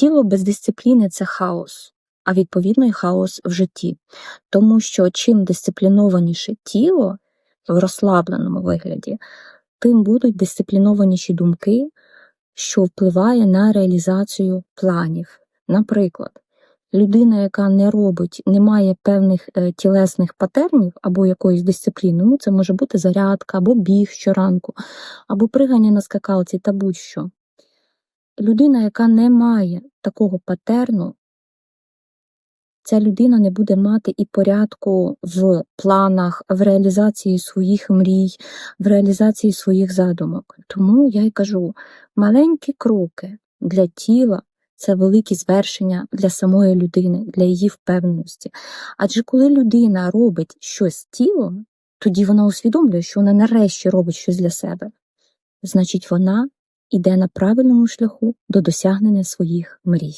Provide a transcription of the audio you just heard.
Тіло без дисципліни це хаос, а відповідно і хаос в житті. Тому що чим дисциплінованіше тіло в розслабленому вигляді, тим будуть дисциплінованіші думки, що впливає на реалізацію планів. Наприклад, людина, яка не робить, не має певних е, тілесних патернів або якоїсь дисципліни, ну це може бути зарядка, або біг щоранку, або пригання на скакалці та будь-що. Людина, яка не має такого патерну, ця людина не буде мати і порядку в планах, в реалізації своїх мрій, в реалізації своїх задумок. Тому я й кажу: маленькі кроки для тіла це великі звершення для самої людини, для її впевненості. Адже коли людина робить щось тілом, тоді вона усвідомлює, що вона нарешті робить щось для себе. Значить, вона іде на правильному шляху до досягнення своїх мрій.